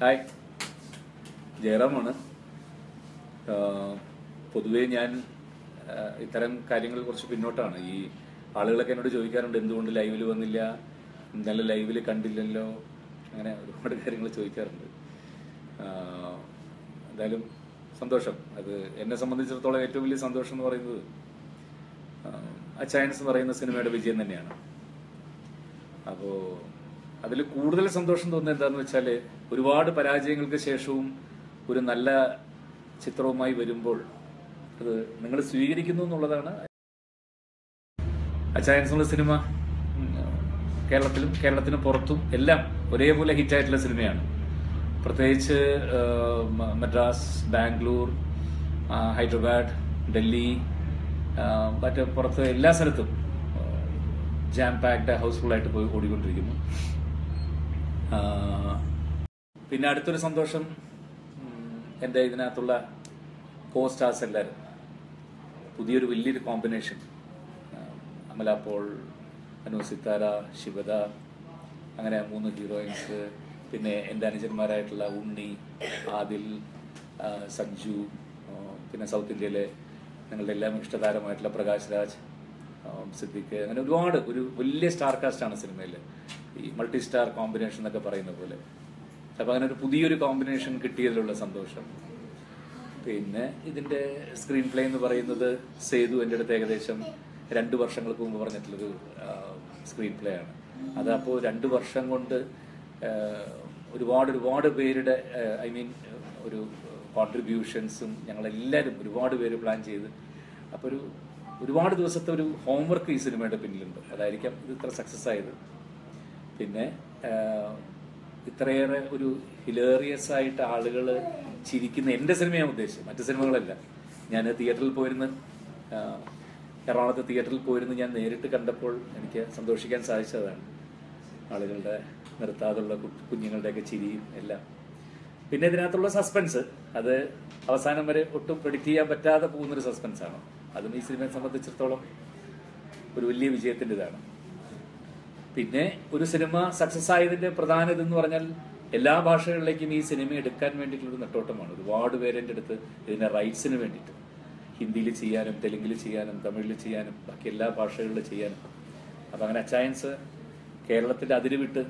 Hi. ജയറാമാണ്. പൊതുവേ ഞാൻ ഇത്തരം കാര്യങ്ങൾ കുറച്ച് പിന്നോട്ടാണ്. ഈ ആളുകളൊക്കെ എന്നോട് ചോദിക്കാറുണ്ട് എന്തുകൊണ്ട് ലൈവിൽ വന്നില്ല? നല്ല ലൈവിൽ കണ്ടില്ലല്ലോ? അങ്ങനെ ഒരുപാട് കാര്യങ്ങൾ ചോദിക്കാറുണ്ട്. എന്തായാലും സന്തോഷം. അത് എന്നെ സംബന്ധിച്ചിടത്തോളം ഏറ്റവും വലിയ സന്തോഷം എന്ന് പറയുന്നത് അച്ചയൻസ് എന്ന് പറയുന്ന സിനിമയുടെ വിജയം തന്നെയാണ്. അപ്പോ അതിൽ കൂടുതൽ സന്തോഷം തോന്നുന്നത് എന്താന്ന് വെച്ചാൽ ഒരുപാട് പരാജയങ്ങൾക്ക് ശേഷവും ഒരു നല്ല ചിത്രവുമായി വരുമ്പോൾ അത് നിങ്ങൾ സ്വീകരിക്കുന്നു എന്നുള്ളതാണ്. അച്ചായൻസുള്ള സിനിമ? കേരളത്തിലും കേരളത്തിന് പുറത്തും എല്ലാം ഒരേപോലെ ഹിറ്റായിട്ടുള്ള സിനിമയാണ്. പ്രത്യേകിച്ച് മദ്രാസ് ബാംഗ്ലൂർ ഹൈദരാബാദ് ഡൽഹി മറ്റ് പുറത്ത് എല്ലാ സ്ഥലത്തും ജാം പാക്ഡ് ഹൗസ്ഫുൾ ആയിട്ട് പോയി ഓടിക്കൊണ്ടിരിക്കുന്നു. പിന്നെ അടുത്തൊരു സന്തോഷം എന്റെ ഇതിനകത്തുള്ള കോ സ്റ്റാർസ് എല്ലാവരും. പുതിയൊരു വലിയൊരു കോമ്പിനേഷൻ അമല പോൾ അനു സിത്താര ശിവദ അങ്ങനെ മൂന്ന് ഹീറോയിൻസ് പിന്നെ എന്റെ അനുജന്മാരായിട്ടുള്ള ഉണ്ണി ആദിൽ സഞ്ജു പിന്നെ സൗത്ത് ഇന്ത്യയിലെ ഞങ്ങളുടെ എല്ലാം ഇഷ്ടതാരമായിട്ടുള്ള പ്രകാശ് രാജ് സിദ്ദിഖ് അങ്ങനെ ഒരുപാട് ഒരു വലിയ സ്റ്റാർ കാസ്റ്റാണ് സിനിമയിൽ ഈ മൾട്ടി സ്റ്റാർ കോമ്പിനേഷൻ എന്നൊക്കെ പറയുന്ന പോലെ. അപ്പോൾ അങ്ങനെ ഒരു പുതിയൊരു കോമ്പിനേഷൻ കിട്ടിയതിലുള്ള സന്തോഷം. പിന്നെ ഇതിന്റെ സ്ക്രീൻ പ്ലേ എന്ന് പറയുന്നത് സേതു എന്റെ അടുത്ത് ഏകദേശം രണ്ട് വർഷങ്ങൾക്ക് മുമ്പ് പറഞ്ഞിട്ടുള്ളൊരു സ്ക്രീൻ പ്ലേ ആണ്. അത് അപ്പോൾ രണ്ട് വർഷം കൊണ്ട് ഒരുപാട് ഒരുപാട് പേരുടെ ഐ മീൻ ഒരു കോൺട്രിബ്യൂഷൻസും ഞങ്ങളെല്ലാവരും ഒരുപാട് പേര് പ്ലാൻ ചെയ്ത്. അപ്പോൾ ഒരു ഒരുപാട് ദിവസത്തെ ഒരു ഹോംവർക്ക് ഈ സിനിമയുടെ പിന്നിലുണ്ട്. അതായിരിക്കാം ഇത് ഇത്ര സക്സസ് ആയത്. പിന്നെ ഇത്രയേറെ ഒരു ഹിലേറിയസ് ആയിട്ട് ആളുകൾ ചിരിക്കുന്ന എന്റെ സിനിമയാണ് ഉദ്ദേശിച്ചത് മറ്റു സിനിമകളല്ല. ഞാൻ തിയേറ്ററിൽ പോയിരുന്ന് എറണാകുളത്ത് തിയേറ്ററിൽ പോയിരുന്ന് ഞാൻ നേരിട്ട് കണ്ടപ്പോൾ എനിക്ക് സന്തോഷിക്കാൻ സാധിച്ചതാണ്. ആളുകളുടെ നിർത്താതുള്ള കുഞ്ഞുങ്ങളുടെയൊക്കെ ചിരിയും എല്ലാം. പിന്നെ ഇതിനകത്തുള്ള സസ്പെൻസ് അത് അവസാനം വരെ ഒട്ടും പ്രെഡിക്റ്റ് ചെയ്യാൻ പറ്റാതെ പോകുന്നൊരു സസ്പെൻസാണ് അതും ഈ സിനിമയെ സംബന്ധിച്ചിടത്തോളം ഒരു വലിയ വിജയത്തിന്റെ ഇതാണ് പിന്നെ ഒരു സിനിമ സക്സസ് ആയതിന്റെ പ്രധാന ഇതെന്ന് പറഞ്ഞാൽ എല്ലാ ഭാഷകളിലേക്കും ഈ സിനിമ എടുക്കാൻ വേണ്ടിയിട്ടുള്ളൊരു നെട്ടോട്ടമാണ്. ഒരുപാട് പേരെന്റെ അടുത്ത് ഇതിന്റെ റൈറ്റ്സിന് വേണ്ടിയിട്ട്. ഹിന്ദിയിൽ ചെയ്യാനും തെലുങ്കിൽ ചെയ്യാനും തമിഴിൽ ചെയ്യാനും ബാക്കി എല്ലാ ഭാഷകളിലും ചെയ്യാനും. അപ്പം അങ്ങനെ അച്ചായൻസ് കേരളത്തിന്റെ അതിര് വിട്ട്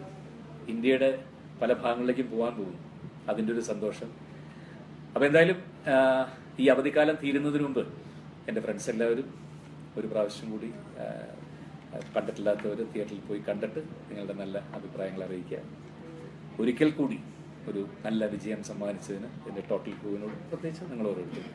ഇന്ത്യയുടെ പല ഭാഗങ്ങളിലേക്കും പോകാൻ പോകുന്നു. അതിന്റെ ഒരു സന്തോഷം. അപ്പം എന്തായാലും ഈ അവധിക്കാലം തീരുന്നതിന് മുമ്പ് എന്റെ ഫ്രണ്ട്സ് എല്ലാവരും ഒരു പ്രാവശ്യം കൂടി കണ്ടിട്ടില്ലാത്തവർ തിയേറ്ററിൽ പോയി കണ്ടിട്ട് നിങ്ങളുടെ നല്ല അഭിപ്രായങ്ങൾ അറിയിക്കുക. ഒരിക്കൽ കൂടി ഒരു നല്ല വിജയം സമ്മാനിച്ചതിന് എന്റെ ടോട്ടൽ ക്രൂവിനോട് പ്രത്യേകിച്ച് നിങ്ങൾ ഓരോരുത്തരും